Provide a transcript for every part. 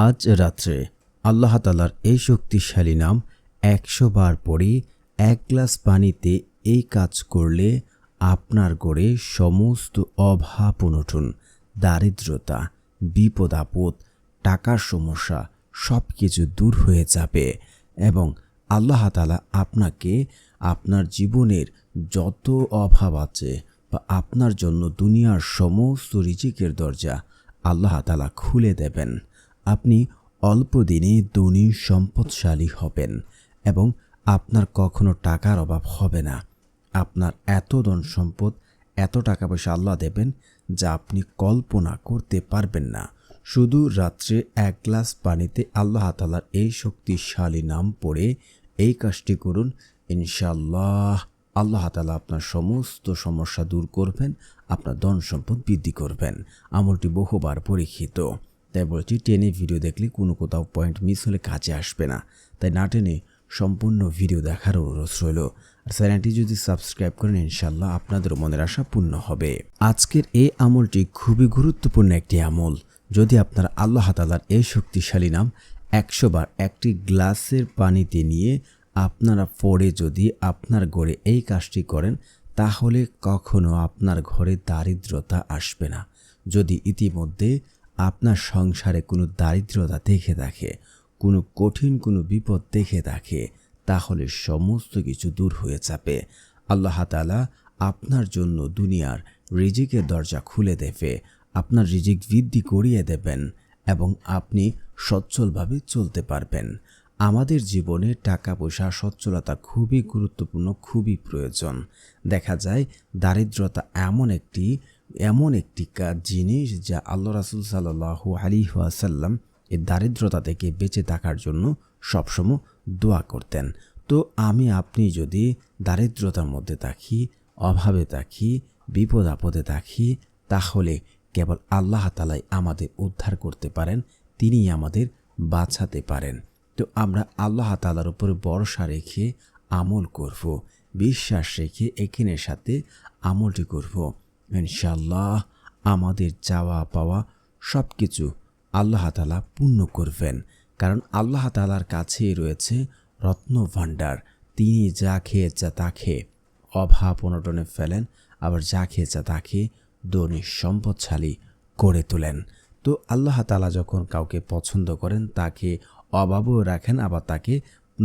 আজ রাত্রে আল্লাহ তালার এই শক্তিশালী নাম একশো বার পড়ে, এক গ্লাস পানিতে এই কাজ করলে আপনার গড়ে সমস্ত অভাব অনটন দারিদ্রতা, বিপদ আপদ, টাকার সমস্যা সব কিছু দূর হয়ে যাবে এবং আল্লাহ তালা আপনাকে আপনার জীবনের যত অভাব আছে বা আপনার জন্য দুনিয়ার সমস্ত রিজিকের দরজা আল্লাহ তালা খুলে দেবেন। আপনি অল্প দিনে ধনী সম্পদশালী হবেন এবং আপনার কখনো টাকার অভাব হবে না। আপনার এত ধন সম্পদ, এত টাকা পয়সা আল্লাহ দেবেন যা আপনি কল্পনা করতে পারবেন না। শুধু রাত্রে এক গ্লাস পানিতে আল্লাহ তালার এই শক্তিশালী নাম পড়ে এই কাজটি করুন। ইনশাল্লাহ আল্লাহ তালা আপনার সমস্ত সমস্যা দূর করবেন, আপনার ধন সম্পদ বৃদ্ধি করবেন। আমলটি বহুবার পরীক্ষিত। তাই বলছি টেনে ভিডিও দেখলে, কোনো কোথাও পয়েন্ট মিস হলে কাছে আসবে না। তাই না টেনে সম্পূর্ণ ভিডিও দেখার অনুরোধ রইল। আর চ্যানেলটি যদি সাবস্ক্রাইব করেন ইনশাল্লাহ আপনাদের মনের আশা পূর্ণ হবে। আজকের এই আমলটি খুবই গুরুত্বপূর্ণ একটি আমল। যদি আপনার আল্লাহ তালার এই শক্তিশালী নাম একশো বার একটি গ্লাসের পানিতে নিয়ে আপনারা পরে যদি আপনার ঘরে এই কাজটি করেন, তাহলে কখনো আপনার ঘরে দারিদ্রতা আসবে না। যদি ইতিমধ্যে আপনার সংসারে কোনো দারিদ্রতা দেখে থাকে কোনো কঠিন কোনো বিপদ দেখে থাকে তাহলে সমস্ত কিছু দূর হয়ে যাবে। আল্লাহ তালা আপনার জন্য দুনিয়ার রিজিকের দরজা খুলে দেবে, আপনার রিজিক বৃদ্ধি করিয়ে দেবেন এবং আপনি সচ্ছলভাবে চলতে পারবেন। আমাদের জীবনে টাকা পয়সা সচ্ছলতা খুবই গুরুত্বপূর্ণ, খুবই প্রয়োজন। দেখা যায় দারিদ্রতা এমন একটি এমন একটি কাজ, জিনিস যা আল্লাহ রাসুল সাল্লাহু আলী ওয়াসাল্লাম এই দারিদ্রতা থেকে বেঁচে থাকার জন্য সবসময় দোয়া করতেন। তো আমি, আপনি যদি দারিদ্রতার মধ্যে থাকি, অভাবে থাকি, বিপদ আপদে থাকি, তাহলে কেবল আল্লাহ তালাই আমাদের উদ্ধার করতে পারেন, তিনিই আমাদের বাঁচাতে পারেন। তো আমরা আল্লাহ তালার উপরে ভরসা রেখে আমল করব, বিশ্বাস রেখে এখানের সাথে আমলটি করব। ইনশাল্লাহ আমাদের চাওয়া পাওয়া সব কিছু আল্লাহ তালা পূর্ণ করবেন। কারণ আল্লাহ তালার কাছেই রয়েছে রত্ন ভাণ্ডার। তিনি যা খেয়েছে তা খেয়ে অভাব অনটনে ফেলেন, আবার যা খেয়েছে তা খেয়ে ধনী সম্পদশালী করে তোলেন। তো আল্লাহ তালা যখন কাউকে পছন্দ করেন, তাকে অভাবও রাখেন, আবার তাকে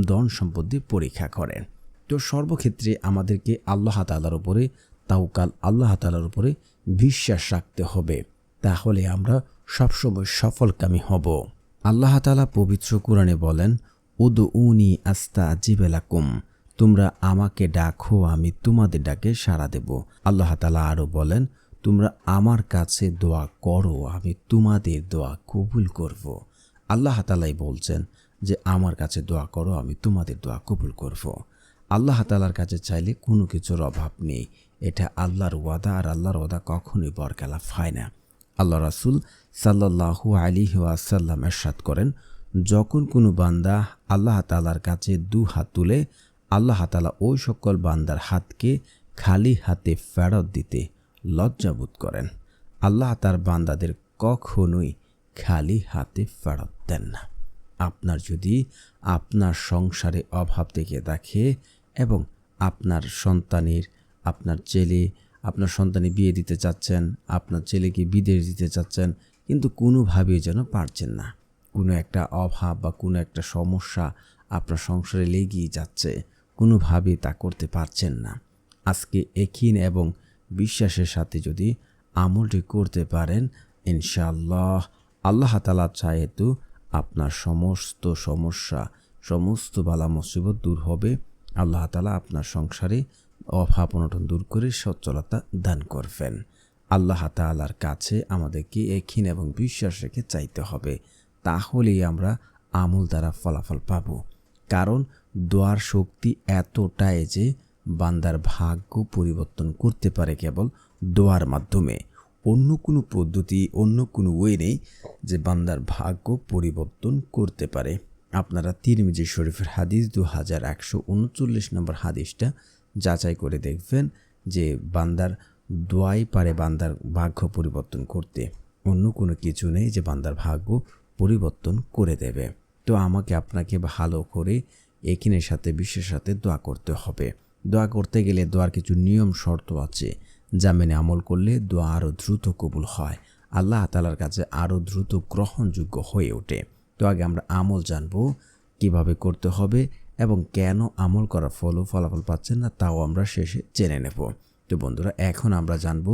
ধন সম্পত্তি পরীক্ষা করেন। তো সর্বক্ষেত্রে আমাদেরকে আল্লাহ তালার উপরে তাওকাল আল্লাহ তালার উপরে বিশ্বাস রাখতে হবে তাহলে আমরা সবসময় সফলকামী হব আল্লাহ তালা পবিত্র কোরআনে বলেন উদ উনি আস্তা জিবেলাকুম তোমরা আমাকে ডাকো, আমি তোমাদের ডাকে সাড়া দেব আল্লাহ তালা আরও বলেন, তোমরা আমার কাছে দোয়া করো, আমি তোমাদের দোয়া কবুল করব। আল্লাহ তালাই বলছেন যে, আমার কাছে দোয়া করো, আমি তোমাদের দোয়া কবুল করব। আল্লাহ তালার কাছে চাইলে কোনো কিছুর অভাব নেই। এটা আল্লাহর ওয়াদা আর আল্লাহর ওয়াদা কখনোই বরকালা হয় না। আল্লাহ রাসুল সাল্লাহু আলী ওয়াসাল্লাম এরশাদ করেন, যখন কোনো বান্দা আল্লাহ তালার কাছে দু হাত তুলে, আল্লাহ তালা ওই সকল বান্দার হাতকে খালি হাতে ফেরত দিতে লজ্জাবোধ করেন। আল্লাহ তার বান্দাদের কখনোই খালি হাতে ফেরত দেন না। আপনার যদি আপনার সংসারে অভাব থেকে দেখে এবং আপনার সন্তানের, আপনার ছেলে, আপনার সন্তানে বিয়ে দিতে চাচ্ছেন, আপনার ছেলেকে বিদেশ দিতে চাচ্ছেন, কিন্তু কোনোভাবেই যেন পারছেন না। কোনো একটা অভাব বা কোনো একটা সমস্যা আপনার সংসারে লেগেই যাচ্ছে কোনোভাবেই তা করতে পারছেন না। আজকে একিন এবং বিশ্বাসের সাথে যদি আমলটি করতে পারেন, ইনশাআল্লাহ আল্লাহ তালা চাহেতু আপনার সমস্ত সমস্যা, সমস্ত বালা মুসিবত দূর হবে। আল্লাহ তালা আপনার সংসারে অভাব অনটন দূর করে সচ্ছলতা দান করবেন। আল্লাহ তালার কাছে আমাদেরকে এখিন এবং বিশ্বাস রেখে চাইতে হবে। তাহলেই আমরা আমল দ্বারা ফলাফল পাব। কারণ দোয়ার শক্তি এতটাই যে বান্দার ভাগ্য পরিবর্তন করতে পারে কেবল দোয়ার মাধ্যমে। অন্য কোনো পদ্ধতি, অন্য কোনো ওয়ে নেই যে বান্দার ভাগ্য পরিবর্তন করতে পারে। আপনারা তিরমিজি শরীফের হাদিস দু হাজার একশো উনচল্লিশ নম্বর হাদিসটা যাচাই করে দেখবেন যে বান্দার দোয়াই পারে বান্দার ভাগ্য পরিবর্তন করতে। অন্য কোনো কিছু নেই যে বান্দার ভাগ্য পরিবর্তন করে দেবে। তো আমাকে আপনাকে ভালো করে একিনের সাথে, বিশ্বের সাথে দোয়া করতে হবে। দোয়া করতে গেলে দোয়ার কিছু নিয়ম, শর্ত আছে যা মেনে আমল করলে দোয়া আরও দ্রুত কবুল হয়। আল্লাহ তালার কাছে আরও দ্রুত গ্রহণযোগ্য হয়ে ওঠে। তো আগে আমরা আমল জানব কীভাবে করতে হবে এবং কেন আমল করার ফলও ফলাফল পাচ্ছেন না তাও আমরা শেষে জেনে নেব। তো বন্ধুরা, এখন আমরা জানব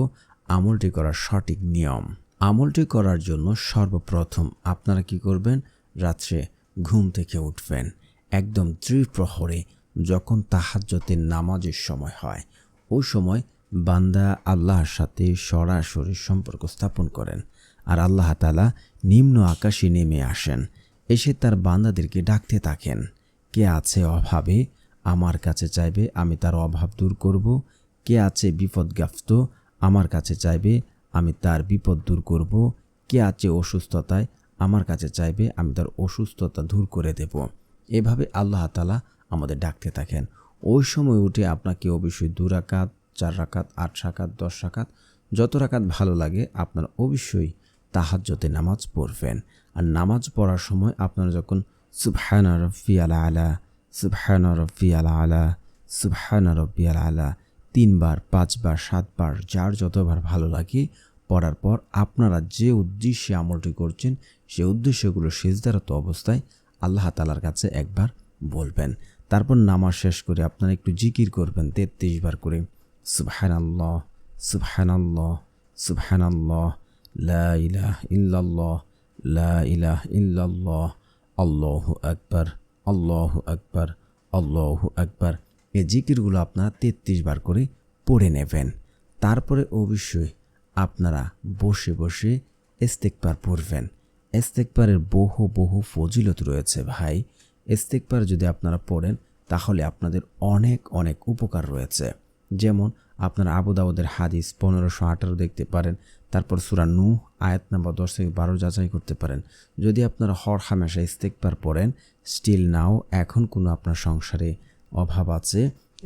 আমলটি করার সঠিক নিয়ম। আমলটি করার জন্য সর্বপ্রথম আপনারা কি করবেন? রাত্রে ঘুম থেকে উঠবেন, একদম ত্রিপ্রহরে যখন তাহাজ্যতের নামাজের সময় হয়। ওই সময় বান্দা আল্লাহর সাথে সরাসরি সম্পর্ক স্থাপন করেন। আর আল্লাহ তালা নিম্ন আকাশে নেমে আসেন। এসে তার বান্দাদেরকে ডাকতে থাকেন। কে আছে অভাবে, আমার কাছে চাইবে আমি তার অভাব দূর করব। কে আছে বিপদগ্রস্ত, আমার কাছে চাইবে আমি তার বিপদ দূর করব। কে আছে অসুস্থতায়, আমার কাছে চাইবে আমি তার অসুস্থতা দূর করে দেব। এভাবে আল্লাহ তালা আমাদের ডাকতে থাকেন। ওই সময় উঠে আপনাকে অবশ্যই দু রাকাত, চার রাকাত, আট রাকাত, দশ রাকাত, যত রাকাত ভালো লাগে আপনার অবশ্যই তাহাজ্যতে নামাজ পড়বেন। আর নামাজ পড়ার সময় আপনারা যখন সুবহানা রফি আলা আলা সুবহানা রফি আলা আলা সুবহানা রব্বি আলা আলা তিনবার, পাঁচবার, সাতবার, যার যতবার ভালো লাগে পড়ার পর আপনারা যে উদ্দেশ্যে আমলটি করছেন, সে উদ্দেশ্যগুলো সেজদারত অবস্থায় আল্লাহ তালার কাছে একবার বলবেন। তারপর নামাজ শেষ করে আপনারা একটু জিকির করবেন, তেত্রিশ বার করে। সুবহান আল্লাহ সুবহান আল্লাহ সুবহান আল্লাহ লা ইলাহ ইল্লাল্লাহ, লা ইলাহ ইল্লাল্লাহ, আল্লাহু আকবার আল্লাহু আকবার আল্লাহু আকবার। এই জিকিরগুলো আপনারা তেত্রিশ বার করে পড়ে নেবেন। তারপরে অবশ্যই আপনারা বসে বসে ইস্তেকবার পড়বেন। ইস্তেকবারের বহু বহু ফজিলত রয়েছে ভাই। ইস্তেকবার যদি আপনারা পড়েন, তাহলে আপনাদের অনেক অনেক উপকার রয়েছে। যেমন আপনারা আবু দাউদের হাদিস পনেরোশো আঠারো দেখতে পারেন। তারপর সুরা নু আয়াত নাম্বার দশ থেকে বারো যাচাই করতে পারেন। যদি আপনারা হর হামেশা ইস্তেকবার পড়েন স্টিল নাও এখন কোনো আপনার সংসারে অভাব আছে।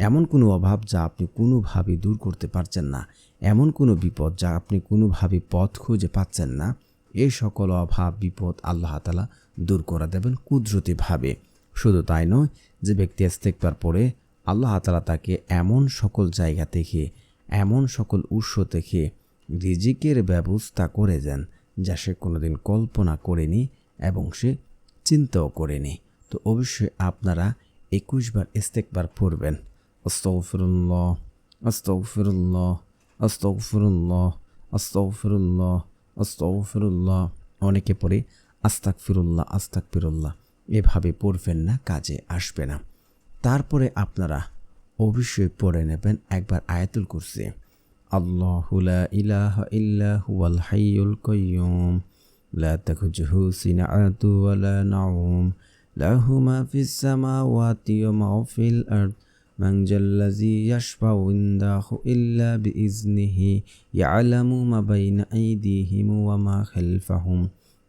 এমন কোনো অভাব যা আপনি কোনোভাবে দূর করতে পারছেন না। এমন কোনো বিপদ যা আপনি কোনোভাবে পথ খুঁজে পাচ্ছেন না। এই সকল অভাব, বিপদ আল্লাহ তালা দূর করে দেবেন কুদরতিভাবে। শুধু তাই নয়, যে ব্যক্তি ইস্তেকবার পড়ে আল্লাহ তালা তাকে এমন সকল জায়গা থেকে, এমন সকল উৎস থেকে রিজিকের ব্যবস্থা করে দেন যা সে কোনোদিন কল্পনা করেনি এবং সে চিন্তাও করেনি। তো অবশ্যই আপনারা একুশবার ইস্তেকবার পড়বেন। আস্তফিরুল্লাহ আস্তফিরুল্লাহ আস্তফিরুল্লাহ আস্তফিরুল্লাহ আস্তফিরুল্লাহ অনেকে পড়ে আস্তাক ফিরুল্লাহ আস্তাক ফিরুল্লাহ এভাবে পড়বেন না, কাজে আসবে না। তারপরে আপনারা অবশ্যই পড়ে নেবেন একবার আয়াতুল কুরসি। আল্লাহুলা ইলাহ ইল্লাহুয়াল হাইউল কয়ুম লা তাখুজহু সিনাআতু ওয়ালা নাউম লাহু মা ফিস সামাওয়াতি ওয়া মা ফিল আরদ। মান জাল্লাযী ইয়াশফাউ ইনদাহু ইল্লা বিইজনিহি ইয়ালামু মা বাইনা আইদিহিম ওয়া মা খালফাহুম।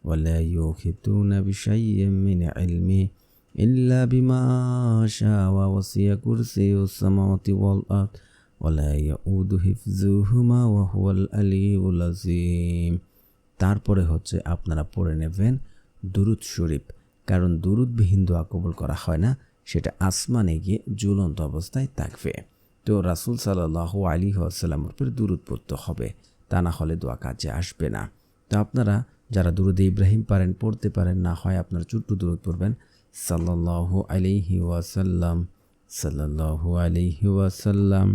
ওয়া লা ইউহিতুনা বিশাইয়্যিন মিন ইলমিহি إلا بما شاء ووسع كرسي السماوات والأرض ولا يؤود حفظهما وهو العلي العظيم তারপরে হচ্ছে আপনারা পড়ে নেবেন দুরুদ শরীফ কারণ দুরুদবিহীন দোয়া কবুল করা হয় না সেটা আসমানে গিয়ে ঝুলন্ত অবস্থায় থাকবে তো রাসুল সাল্লাহ আলী আসাল্লামের উপরে দূরত পড়তে হবে তা না হলে দোয়া কাজে আসবে না তো আপনারা যারা দুরুদে ইব্রাহিম পারেন পড়তে পারেন না হয় আপনারা ছোট্ট দূরত পড়বেন সাল্লাহ আলিহি ওয়াসাল্লাম সাল্লাহু আলিহি ওয়াসাল্লাম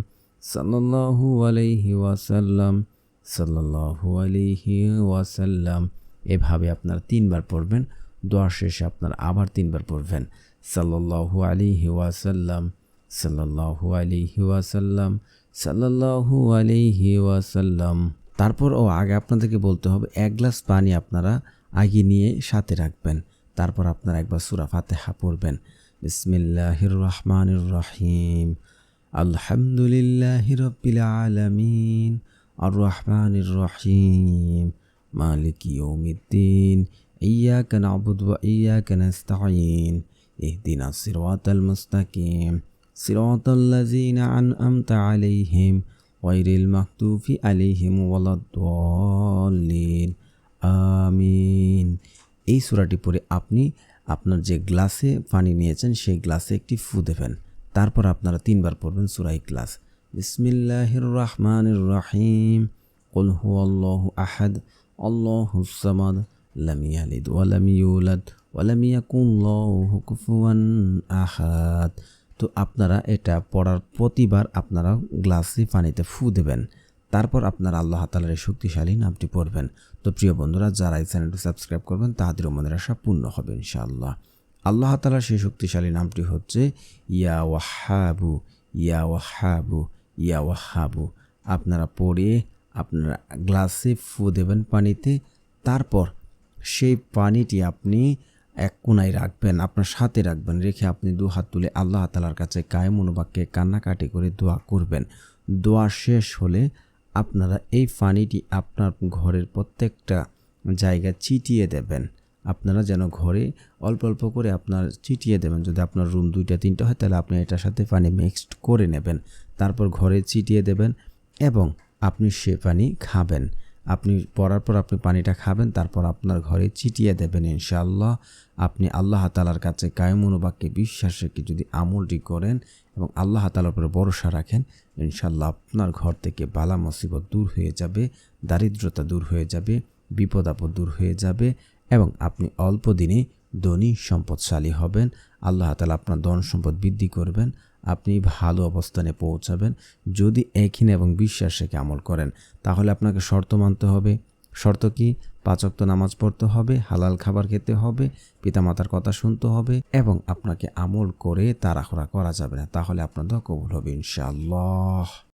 সাল্লাহু আলিহি ওয়াসাল্লাম সাল্লাহু আলিহি ওয়াসাল্লাম। এভাবে আপনারা তিনবার পড়বেন, দোয়া শেষে আপনারা আবার তিনবার পড়বেন। সাল্লাহু আলিহি ওয়াসাল্লাম সাল্লাহু আলিহি ওয়াসাল্লাম সাল্লাহু আলিহি ওয়াসাল্লাম। তারপর ও আগে আপনাদেরকে বলতে হবে, এক গ্লাস পানি আপনারা আগে নিয়ে সাথে রাখবেন। তারপর আপনারা একবার সুরা ফাতেহা পড়বেন বিসমিল্লাহির রহমানির রহিম আলহামদুলিল্লাহ রব্বিল আলামিন আর রহমানির রহিম মালিক ইয়ৌমিদ্দিন إياك نعبد وإياك نستعين اهدنا الصراط المستقيم صراط الذين أنعمت عليهم غير المكتوب عليهم ولا الضالين آمين এই সুরাটি পরে আপনি আপনার যে গ্লাসে পানি নিয়েছেন সেই গ্লাসে একটি ফু দেবেন তারপর আপনারা তিনবার পড়বেন সুরাই গ্লাস বিসমিল্লাহির রহমানির রহিম قل هو الله أحد الله الصمد لم يلد ولم يولد ولم يكن له كفوا أحد তো আপনারা এটা পড়ার প্রতিবার আপনারা গ্লাসে পানিতে ফু দেবেন তারপর আপনার আল্লাহ তালার শক্তিশালী নামটি পড়বেন। তো প্রিয় বন্ধুরা, যারা এই চ্যানেলটি সাবস্ক্রাইব করবেন তাদের মনের আশা পূর্ণ হবে ইনশাআল্লাহ। আল্লাহ তালার সেই শক্তিশালী নামটি হচ্ছে, ইয়া ওয়াহাবু ইয়া ওয়াহাবু ইয়া ওয়াহাবু। আপনারা পড়ে, আপনারা গ্লাসে ফু দেবেন পানিতে, তারপর সেই পানিটি আপনি এক কোনায় রাখবেন, আপনার সাথে রাখবেন, রেখে আপনি দু হাত তুলে আল্লাহ তালার কাছে কায়েম অনুবাক্যে কান্নাকাটি করে দোয়া করবেন। দোয়া শেষ হলে আপনারা এই পানিটি আপনার ঘরের প্রত্যেকটা জায়গায় ছিটিয়ে দেবেন। আপনারা যেন ঘরে অল্প অল্প করে আপনার ছিটিয়ে দেবেন। যদি আপনার রুম দুইটা, তিনটা হয়, তাহলে আপনি এটার সাথে পানি মিক্সড করে নেবেন। তারপর ঘরে ছিটিয়ে দেবেন এবং আপনি সে পানি খাবেন। আপনি পড়ার পর আপনি পানিটা খাবেন, তারপর আপনার ঘরে ছিটিয়ে দেবেন ইনশাআল্লাহ। আপনি আল্লাহ তালার কাছে কায়মনোবাক্যে বিশ্বাস রেখে যদি আমলটি করেন এবং আল্লাহ তালার উপরে ভরসা রাখেন, ইনশাআল্লাহ আপনার ঘর থেকে বালা মুসিবত দূর হয়ে যাবে, দারিদ্রতা দূর হয়ে যাবে, বিপদ আপদ দূর হয়ে যাবে এবং আপনি অল্প দিনে ধনী সম্পদশালী হবেন। আল্লাহ তালা আপনার ধন সম্পদ বৃদ্ধি করবেন, আপনি ভালো অবস্থানে পৌঁছাবেন। যদি একই এবং বিশ্বাস রেখে আমল করেন, তাহলে আপনাকে শর্ত মানতে হবে। শর্ত কি? পাচক্ত নামাজ পড়তে হবে, হালাল খাবার খেতে হবে, পিতামাতার কথা শুনতে হবে এবং আপনাকে আমল করে তাড়াহুড়া করা যাবে না। তাহলে আপনার দোয়া কবুল হবে ইনশাআল্লাহ।